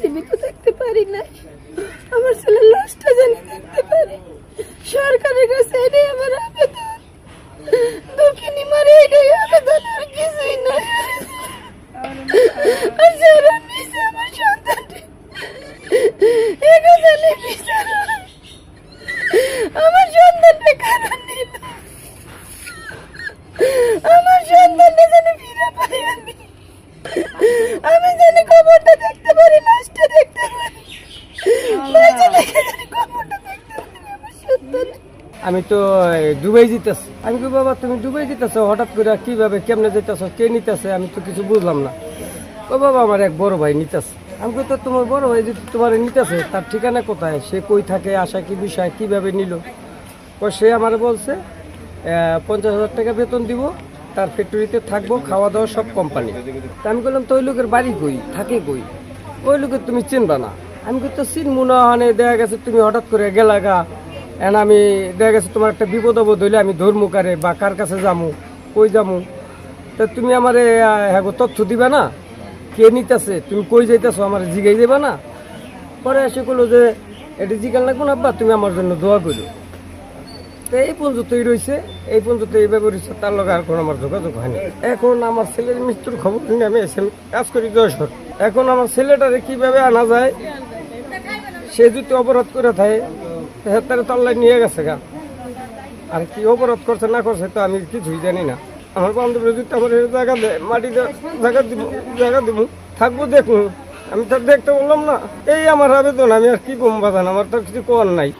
জীবিত থাকতে পারি না আমার ছেলে লাশটা জানি দেখতে পারি সরকারের কাছে এটাই আমার আবেদন দক্ষিণী মারে আবেদন আর কিছুই নয় আর যারা আমার সন্তানটি এটা জানি বিচার আমার সন্তানটা আমার সন্তানটা যেন ফিরে পাই আমি আমি জানি খবরটা দেখতে পারি, লাশটা দেখতে পারি। আমি তো দুবাই যেতেছি। আমি কি বাবা, তুমি দুবাই যেতেছো? হঠাৎ করে কীভাবে, কেমনে যেতেছো? কে নিতেছে? আমি তো কিছু বুঝলাম না। ও বাবা, আমার এক বড় ভাই নিতেছে। আমি তো তোমার বড় ভাই যদি তোমার নিতেছে তার ঠিকানা কোথায়? সে কই থাকে আসা কি বিষয় কীভাবে নিল? সে আমার বলছে পঞ্চাশ হাজার টাকা বেতন দিব তার ফ্যাক্টরিতে থাকব খাওয়া দাওয়া সব কোম্পানি তা আমি বললাম তো ওই লোকের বাড়ি কই? থাকে কই? ওই লোকের তুমি চিনবা না। আমি কিন্তু চিনবো না হানে দেখা গেছে তুমি হঠাৎ করে গেলাগা এন আমি দেখা গেছে তোমার একটা বিপদ আপদ হইলে আমি ধর্মু কারে বা কার কাছে যামু কই যামু? তা তুমি আমার হ্যাঁ গো, তথ্য দিবা না? কে নিতেছে? তুমি কই যাইতেছো? আমার জিগাই দেবা না? পরে এসে করল যে, এটা জিগাল লাগবো না আব্বা, তুমি আমার জন্য দোয়া করো তো এই পর্যন্তই রয়েছে এই পর্যন্ত এইভাবে রয়েছে তার লগে আর কোনো আমার যোগাযোগ হয়নি। এখন আমার ছেলের মৃত্যুর খবর নিয়ে আমি এসে কাজ করি যশোর এখন আমার ছেলেটারে কীভাবে আনা যায়? সে যদি অপরাধ করে থাকে হ্যাঁ তারা তল্লাই নিয়ে গেছে গা। আর কি অপরাধ করছে, না করছে, তো আমি কিছুই জানি না। আমার বান্ধবী যদি আমার জায়গা দেয় মাটিতে জায়গা দিব জায়গা দিব, থাকব দেখুন। আমি তো দেখতে বললাম না, এই আমার আবেদন, আমি আর কি কম বাজান, আমার তো কিছু করার নাই।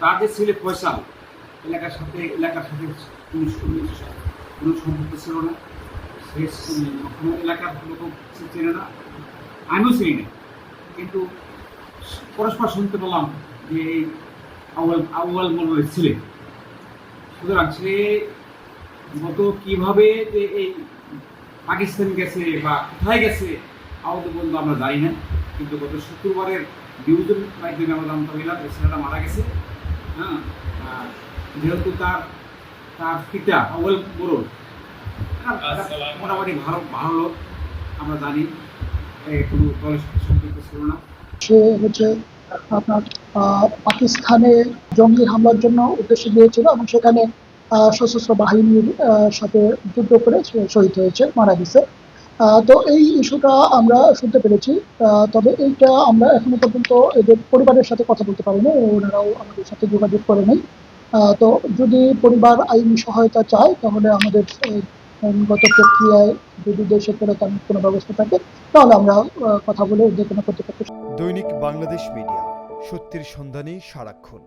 তার আমিও চিনি না। কিন্তু পরস্পর শুনতে পেলাম যে এই আউয়াল আউয়াল মোল্লার ছেলে। সুতরাং সে গত কীভাবে যে এই পাকিস্তান গেছে বা কোথায় গেছে আমাদের বলব আমরা জানি না। কিন্তু গত শুক্রবারের নিউজের মাধ্যমে আমরা জানতে পেলাম যে ছেলেটা মারা গেছে। হ্যাঁ আর যেহেতু তার তার পিতা আউয়াল মোরল মোটামুটি ভালো ভালো লোক আমরা জানি। কোনো দলের সাথে সম্পর্ক ছিল না। হচ্ছে আপনার পাকিস্তানে জঙ্গি হামলার জন্য উদ্দেশ্যে গিয়েছিল এবং সেখানে সশস্ত্র বাহিনীর সাথে যুদ্ধ করে শহীদ হয়েছে, মারা গেছে। তো এই ইস্যুটা আমরা শুনতে পেরেছি। তবে এইটা আমরা এখনও পর্যন্ত এদের পরিবারের সাথে কথা বলতে পারিনি, ওনারাও আমাদের সাথে যোগাযোগ করে নেই তো যদি পরিবার আইনি সহায়তা চায়, তাহলে আমাদের আইনগত প্রক্রিয়ায় যদি দেশে করে তেমন কোনো ব্যবস্থা থাকে, তাহলে আমরা কথা বলে যে কোনো পারি দৈনিক বাংলাদেশ মিডিয়া, সত্যির সন্ধানে সারাক্ষণ।